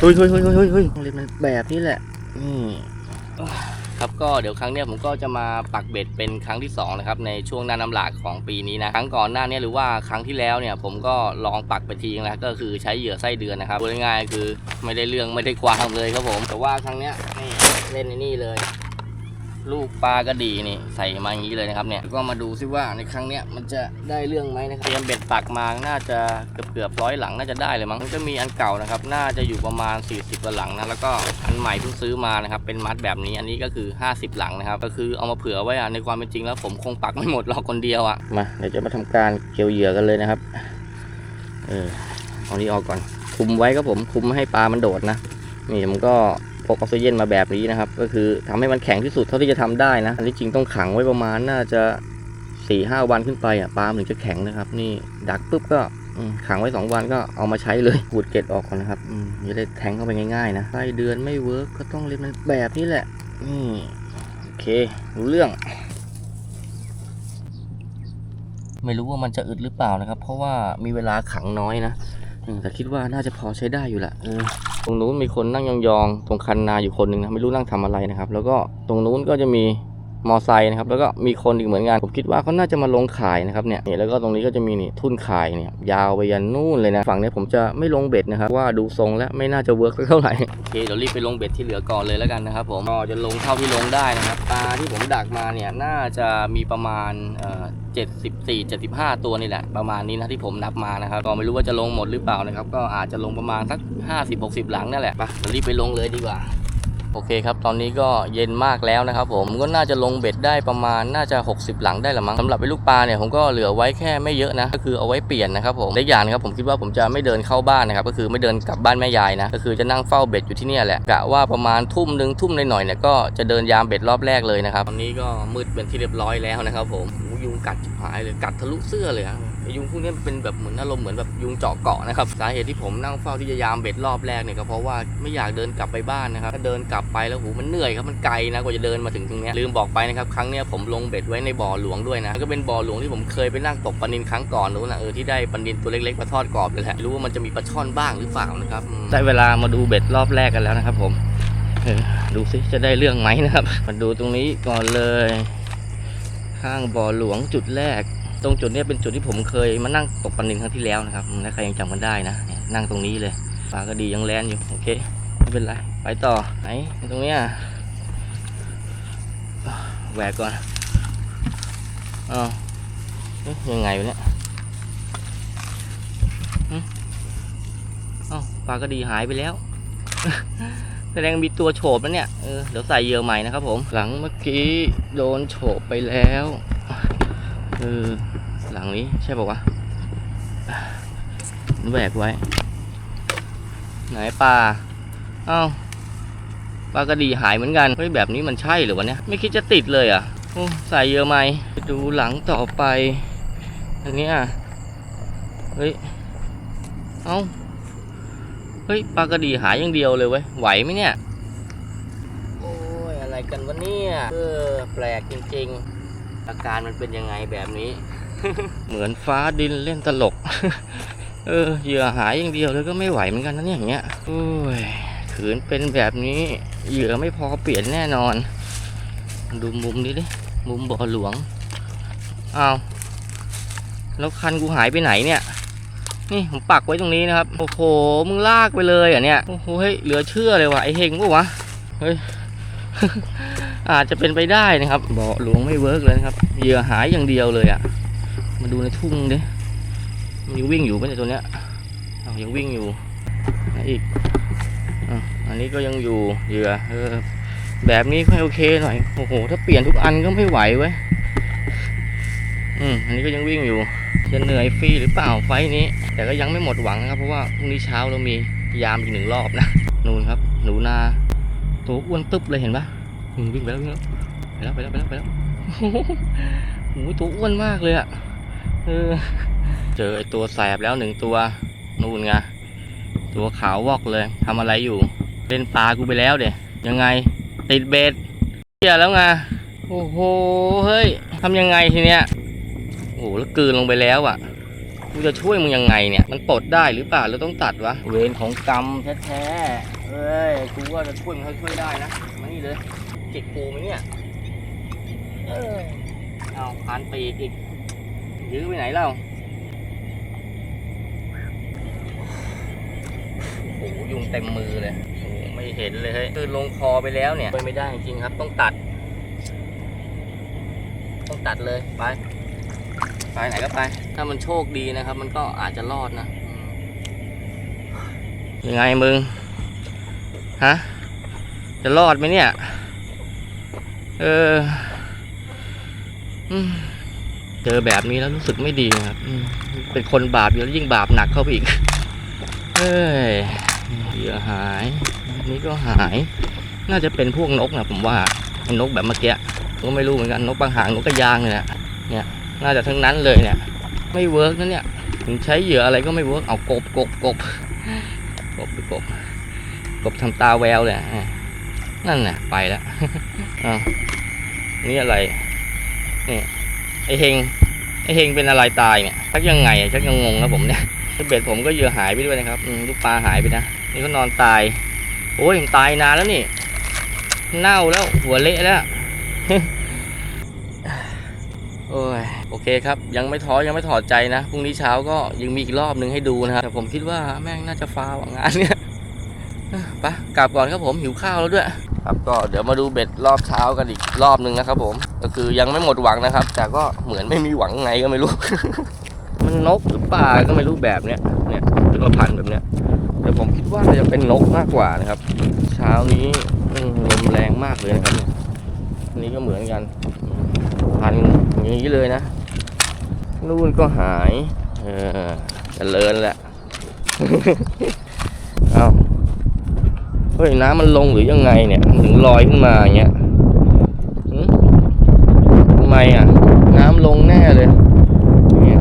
เฮ้ยเฮ้ยเฮ้ยเฮ้ยเฮ้ยต้องเล่นมันแบบนี้แหละนี่ครับก็เดี๋ยวครั้งเนี้ยผมก็จะมาปักเบ็ดเป็นครั้งที่สองนะครับในช่วงหน้าน้ำหลากของปีนี้นะครั้งก่อนหน้าเนี้หรือว่าครั้งที่แล้วเนี่ยผมก็ลองปักไปทีนึงแล้วก็คือใช้เหยื่อไส้เดือนนะครับพูดง่ายๆคือไม่ได้เรื่องไม่ได้ความเลยครับผม แต่ว่าครั้งเนี้ยนี่เล่นในนี่เลย ลูกปลากระดีนี่ใส่มาอย่างนี้เลยนะครับเนี่ยก็มาดูซิว่าในครั้งเนี้ยมันจะได้เรื่องไหมนะครับเตรียมเบ็ดปักมาน่าจะเกือบเกือบร้อยหลังน่าจะได้เลยมั้งมันจะมีอันเก่านะครับ น่าจะอยู่ประมาณ 40กว่าหลังนะแล้วก็อันใหม่เพิ่งซื้อมานะครับเป็นมัดแบบนี้อันนี้ก็คือ 50 หลังนะครับ ก็คือเอามาเผื่อไว้อะในความเป็นจริงแล้วผมคงปักไม่หมดหรอกคนเดียวอะมาเดี๋ยวจะมาทำการเกี่ยวเหยื่อกันเลยนะครับเออเอานี้ออกก่อนคุมไว้ครับผมคุมให้ปลามันโดดนะนี่ผมก็ พกออกซิเจนมาแบบนี้นะครับ ก็คือทำให้มันแข็งที่สุดเท่าที่จะทำได้นะอันนี้จริงต้องขังไว้ประมาณน่าจะสี่ห้าวันขึ้นไปอะปลามันถึงจะแข็งนะครับ นี่ดักปุ๊บก็ขังไว้สองวันก็เอามาใช้เลยขูดเกล็ดออกก่อนนะครับจะได้แทงเข้าไปง่ายๆนะไส้เดือนไม่เวิร์กก็ต้องเล่นมันแบบนี้แหละนี่โอเครู้เรื่อง ไม่รู้ว่ามันจะอึดหรือเปล่านะครับ เพราะว่ามีเวลาขังน้อยนะแต่คิดว่าน่าจะพอใช้ได้อยู่แหละเออ ตรงนู้นมีคนนั่งยองๆ ตรงคันนาอยู่คนหนึ่งนะไม่รู้นั่งทำอะไรนะครับ แล้วก็ตรงนู้นก็จะมี มอไซค์นะครับแล้วก็มีคนอีกเหมือนกันผมคิดว่าเขาน่าจะมาลงขายนะครับเนี่ยนี่แล้วก็ตรงนี้ก็จะมีนี่ทุ่นขายเนี่ยยาวไปยันนู่นเลยนะฝั่งนี้ผมจะไม่ลงเบ็ดนะครับว่าดูทรงแล้วไม่น่าจะเวิร์กเท่าไหร่โอเคเดี๋ยวรีบไปลงเบ็ดที่เหลือก่อนเลยแล้วกันนะครับผมก็จะลงเท่าที่ลงได้นะครับปลาที่ผมดักมาเนี่ยน่าจะมีประมาณเอ่อ74 75 ตัวนี่แหละประมาณนี้นะที่ผมนับมานะครับก็ไม่รู้ว่าจะลงหมดหรือเปล่านะครับก็อาจจะลงประมาณสัก 50 60 หลังนั่นแหละไปเดี๋ยวรีบไปลงเลยดีกว่า โอเคครับ ตอนนี้ก็เย็นมากแล้วนะครับผมก็น่าจะลงเบ็ดได้ประมาณน่าจะ 60 หลังได้ละมั้งสำหรับไอ้ลูกปลาเนี่ยผมก็เหลือไว้แค่ไม่เยอะนะ ก็คือเอาไว้เปลี่ยนนะครับผมและอย่างนะครับผมคิดว่าผมจะไม่เดินเข้าบ้านนะครับก็คือไม่เดินกลับบ้านแม่ยายนะก็คือจะนั่งเฝ้าเบ็ดอยู่ที่นี่แหละกะว่าประมาณทุ่มหนึ่งทุ่มหน่อยๆเนี่ยก็จะเดินยามเบ็ดรอบแรกเลยนะครับตอนนี้ก็มืดเป็นที่เรียบร้อยแล้วนะครับผมยุงกัดหายเลยกัดทะลุเสื้อเลยอะ ยุงพวกนี้เป็นแบบเหมือนอารมณ์เหมือนแบบยุงเจาะเกาะนะครับสาเหตุที่ผมนั่งเฝ้าที่จะยามเบ็ดรอบแรกเนี่ยก็เพราะว่าไม่อยากเดินกลับไปบ้านนะครับถ้าเดินกลับไปแล้วหูมันเหนื่อยครับมันไกลนะกว่าจะเดินมาถึงตรงนี้ลืมบอกไปนะครับครั้งเนี้ยผมลงเบ็ดไว้ในบ่อหลวงด้วยนะก็เป็นบ่อหลวงที่ผมเคยไปนั่งตกปลานินครั้งก่อนนู้นนะเออที่ได้ปลานินตัวเล็กๆมาทอดกรอบเลยแหละรู้ว่ามันจะมีปลาช่อนบ้างหรือเปล่านะครับได้เวลามาดูเบ็ดรอบแรกกันแล้วนะครับ ผมดูซิจะได้เรื่องไหมนะครับ มาดูตรงนี้ก่อนเลย ข้างบ่อหลวงจุดแรก ตรงจุดนี้เป็นจุดที่ผมเคยมานั่งตกปลานินครั้งที่แล้วนะครับถ้าใครยังจำกันได้นะนั่งตรงนี้เลยปลาก็ดียังแลนอยู่โอเคไม่เป็นไรไปต่อไหนตรงเนี้ยแหวกก่อนอ้าวเอ๊ะยังไงวะเนี่ยอ้าวปลากระดีหายไปแล้วแสดงมีตัวโฉบแล้วเนี่ยเออเดี๋ยวใส่เยื่อใหม่นะครับผม หลังเมื่อกี้โดนโฉบไปแล้ว เออ หลังนี้ใช่ป่าวะแหวกไว้ ไหนปลาเอ้าปลากระดีหายเหมือนกันเฮ้ยแบบนี้มันใช่หรือวะเนี่ยไม่คิดจะติดเลยอะใส่เยอะไหมดูหลังต่อไป อันนี้ยเฮ้ยเอ้าเฮ้ยปลากระดีหายอย่างเดียวเลยเว้ยไหวไหมเนี่ย โอ้ยอะไรกันวะเนี่ยเออแปลกจริง ๆ อาการมันเป็นยังไงแบบนี้ เหมือนฟ้าดินเล่นตลก เออเหยื่อหายอย่างเดียวเลยก็ไม่ไหวเหมือนกันนะเนี่ยอย่างเงี้ยโอ้ยขืนเป็นแบบนี้เหยื่อไม่พอเปลี่ยนแน่นอน ดูมุมนี้ดิมุมบ่อหลวงอ้าวแล้วคันกูหายไปไหนเนี่ย นี่ผมปักไว้ตรงนี้นะครับโอ้โหมึงลากไปเลยอะเนี่ยโอ้โหเฮ้ยเหลือเชื่อเลยว่ะไอเฮงปะวะเฮ้ย อาจจะเป็นไปได้นะครับเบ่อหลวงไม่เวิร์กเลยนะครับเหยื่อหายอย่างเดียวเลยอะ มาดูในทุ่งดิมันยังวิ่งอยู่ปะเนี่ยตัวเนี้ยยังวิ่งอยู่อีกอันนี้ก็ยังอยู่เหยื่อเออแบบนี้ค่อยโอเคหน่อยโอ้โหถ้าเปลี่ยนทุกอันก็ไม่ไหวเว้ยอืมอันนี้ก็ยังวิ่งอยู่จะเหนื่อยฟรีหรือเปล่าไฟนี้ แต่ก็ยังไม่หมดหวังนะครับ เพราะว่าพรุ่งนี้เช้าเรามียามอีกหนึ่งรอบนะ นู่นครับ หนูนา ตัวอ้วนตึ๊บเลยเห็นปะ วิ่งไปแล้ววิ่งแล้วไปแล้วไปแล้วไปแล้วไปแล้วโอ้โหโอ้โหตัวอ้วนมากเลยอะเออเจอไอตัวแสบแล้วหนึ่งตัวนู่นไงตัวขาววอกเลยทำอะไรอยู่เล่นปลากูไปแล้วเดี๋ยยังไงติดเบ็ดเหี้ยแล้วไงโอ้โหเฮ้ยทำยังไงทีเนี้ยโอ้โหแล้วกลืนลงไปแล้วอะกูจะช่วยมึงยังไงเนี่ย มันปลดได้หรือเปล่าหรือต้องตัดวะ เวรของกรรมแท้ๆเอ้ย กูว่าจะช่วยมึงให้ช่วยได้นะ มานี่เลยเจ็บกูไหมเนี่ย เออเอาพันปีกอีก ยื้อไปไหนเล่าโอ้โหยุงเต็มมือเลยโอ้โหไม่เห็นเลยเฮ้ยคือลงคอไปแล้วเนี่ยไปไม่ได้จริงๆครับ ต้องตัด ต้องตัดเลยไป ไปไหนก็ไป ถ้ามันโชคดีนะครับ มันก็อาจจะรอดนะอืมยังไงมึง ฮะ จะรอดไหมเนี่ย เออเจอแบบนี้แล้วรู้สึกไม่ดีครับเป็นคนบาปอยู่แล้วยิ่งบาปหนักเข้าไปอีก เอ้ยเหยื่อหายนนี้ก็หาย น่าจะเป็นพวกนกนะผมว่านกแบบเมื่อกี้ก็ไม่รู้เหมือนกันนกบางหางนกกระยางเนี่ยนะเนี่ย น่าจะทั้งนั้นเลยเนี่ย ไม่เวิร์กนะเนี่ยถึงใช้เหยื่ออะไรก็ไม่เวิร์กเอากบกบกบกบกบกบทำตาแววเลยอะ นั่นน่ะไปแล้วอ้านี่อะไรนี่ไอเฮงไอเฮงเป็นอะไรตายเนี่ยชักยังไงชักยังงงนะผมเนี่ยเบ็ดผมก็เยื่อหายไปด้วยนะครับลูกปลาหายไปนะนี่ก็นอนตาย โอ้ยตายนานแล้วนี่ เน่าแล้วหัวเละแล้วโอ้ยโอเคครับ ยังไม่ท้อยังไม่ถอดใจนะพรุ่งนี้เช้าก็ยังมีอีกรอบหนึ่งให้ดูนะครับแต่ผมคิดว่าแม่งน่าจะฟาวอะงานเนี้ย ไปกลับก่อนครับผมหิวข้าวแล้วด้วย ครับก็เดี๋ยวมาดูเบ็ดรอบเช้ากันอีกรอบหนึ่งนะครับผม ก็คือยังไม่หมดหวังนะครับ แต่ก็เหมือนไม่มีหวังไงก็ไม่รู้ มันนกหรือปลาก็ไม่รู้แบบเนี้ยเนี่ยเป็นกระพันแบบเนี้ยแต่ผมคิดว่าจะเป็นนกมากกว่านะครับ เช้านี้ลมแรงมากเลยนะครับเนี่ยนี่ก็เหมือนกัน พันอย่างนี้เลยนะนู่นก็หาย เออเจริญแหละ เฮ้ยน้ำมันลงหรือยังไงเนี่ยถึงลอยขึ้นมาอย่างเงี้ยหึทำไมอะ น้ำลงแน่เลยเนี่ย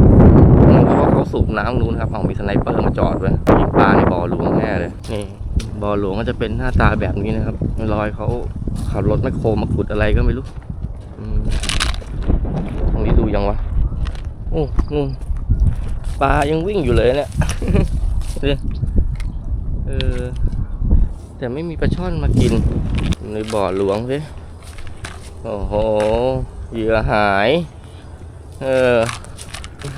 เพราะว่าเขาสูบน้ำนู้นะครับเอามีสไนเปอร์มาจอดไว้ยิงปลาในบ่อหลวงแน่เลยนี่บ่อหลวงก็จะเป็นหน้าตาแบบนี้นะครับลอยเขาขับรถแมคโครมาขุดอะไรก็ไม่รู้อตรงนี้ดูยังวะโอ้นู่นปลายังวิ่งอยู่เลยเนี่ยเออ แต่ไม่มีปลาช่อนมากินในบ่อหลวงสิโอ้โหเหยื่อหาย เออ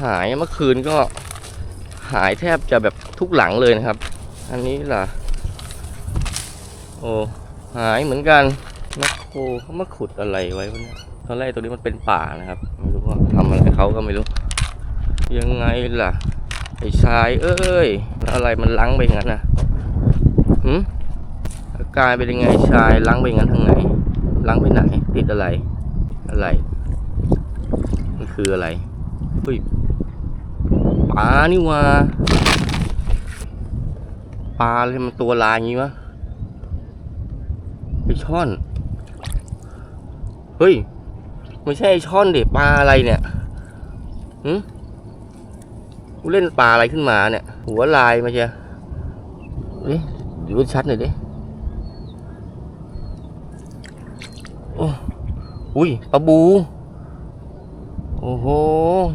หายเมื่อคืนก็หายแทบจะแบบทุกหลังเลยนะครับ อันนี้ล่ะ โอ้หายเหมือนกันแมคโคเขามาขุดอะไรไว้วะเนี่ยตอนแรกตัวนี้มันเป็นป่านะครับ ไม่รู้ว่าทำอะไรเขาก็ไม่รู้ ยังไงล่ะ ไอ้ชายเอ้ย อะไรมันลังไปงั้นนะหืม การเป็นยังไงชายลังไปงั้นทางไหนลังไปไหน ติดอะไร อะไรมันคืออะไรเฮ้ยปลานี่ว่าปลาเลยมันตัวลายอย่างงี้วะไอช่อน เฮ้ยไม่ใช่ไอช่อนเด็ปลาอะไรเนี่ยหืมกูเล่นปลาอะไรขึ้นมาเนี่ย หัวลายมาเชียเฮ้ยดูชัดหน่อยดิ อ้อุ้ยปลาบู โอ้โห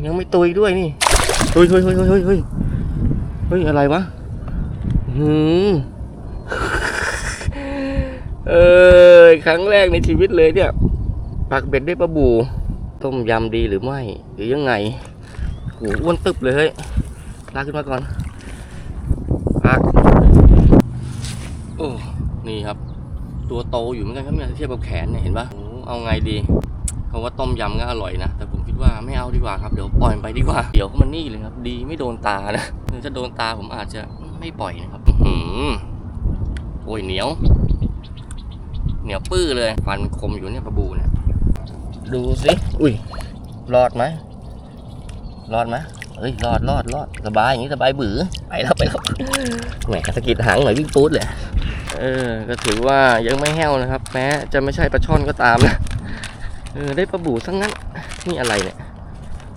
ยังไม่ตุยด้วยนี่เฮ้ยเฮ้ยเฮ้ยเฮ้ยเฮ้ยเฮ้ยเฮ้ย อะไรวะ หืมเออครั้งแรกในชีวิตเลยเนี่ย ปักเบ็ดได้ปลาบู ต้มยำดีหรือไม่ หรือยังไงโหอ้วนตึบเลยเฮ้ย ลากขึ้นมาก่อนปักโอ้ นี่ครับ ตัวโตอยู่เหมือนกันครับเนี่ยเทียบกับแขนเนี่ยเห็นปะโอ้เอาไงดีเพราะว่าต้มยำก็อร่อยนะ แต่ผมคิดว่าไม่เอาดีกว่าครับ เดี๋ยวปล่อยไปดีกว่า เดี๋ยวมันนี่เลยครับ ดีไม่โดนตานะถ้าโดนตาผมอาจจะไม่ปล่อยนะครับอืโอ้ยเหนียว เหนียวปื้อเลย ฟันคมอยู่เนี่ยปลาบูเนี่ย ดูสิ อุ้ย รอดไหม รอดไหมเอ้ย รอดรอดรอดสบายอย่างนี้สบายบือไปแล้วไปแล้ว แหมสะกิดหางหน่อยวิ่งปูดเลย เออ ก็ถือว่ายังไม่แห้วนะครับ แม้จะไม่ใช่ปลาช่อนก็ตามนะ เออ ได้ปลาบูสักงั้น นี่อะไรเนี่ย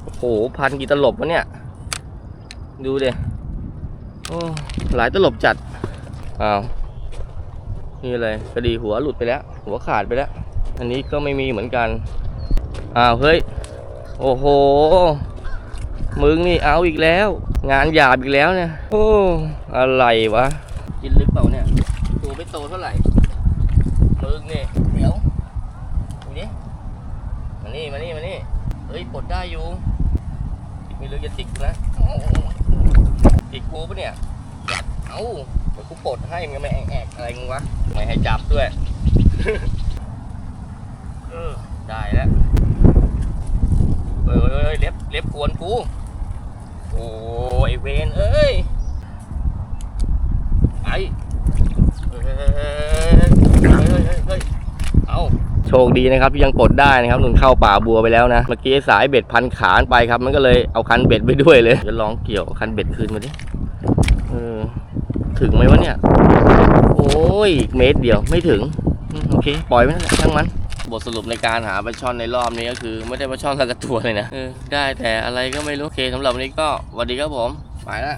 โอ้โห พันกี่ตลบวะเนี่ย ดูเดโอ้หลายตลบจัด อ้าว นี่เลยกระดีหัวหลุดไปแล้ว หัวขาดไปแล้ว อันนี้ก็ไม่มีเหมือนกัน อ้าว เฮ้ย โอ้โห มึงนี่เอาอีกแล้ว งานหยาบอีกแล้วเนี่ย โอ้ อะไรวะ กินลึกเปล่าเนี่ย ตัวไม่โตเท่าไหร่มึงนี่เดี๋ยวดูดิมานี่มานี่มานี่เฮ้ยปลดได้อยู่ติดไม่ลึกจะติดกูนะติดกูปะเนี่ยเอ้าเดี๋ยวกูปลดให้มึงไม่แอกแอกอะไรมึงวะไม่ให้จับด้วยเออได้แล้วเอ้ยเอ้ยเอ้ยเล็บเล็บกวนกูโอ้ยเวนเอ้ยไปเอ้ โชคดีนะครับที่ยังกดได้นะครับหนุนเข้าป่าบัวไปแล้วนะ เมื่อกี้สายเบ็ดพันขานไปครับ มันก็เลยเอาคันเบ็ดไปด้วยเลยจะลองเกี่ยวคันเบ็ดคืนมาดิเออถึงไหมวะเนี่ย โอ้ยเมตรเดียวไม่ถึง โอเค ปล่อยไว้นั่นแหละช่างมัน บทสรุปในการหาปลาช่อนในรอบนี้ก็คือ ไม่ได้ปลาช่อนสักตัวเลยนะเออได้แต่อะไรก็ไม่รู้โอเคสำหรับวันนี้ก็สวัสดีครับผมไปละ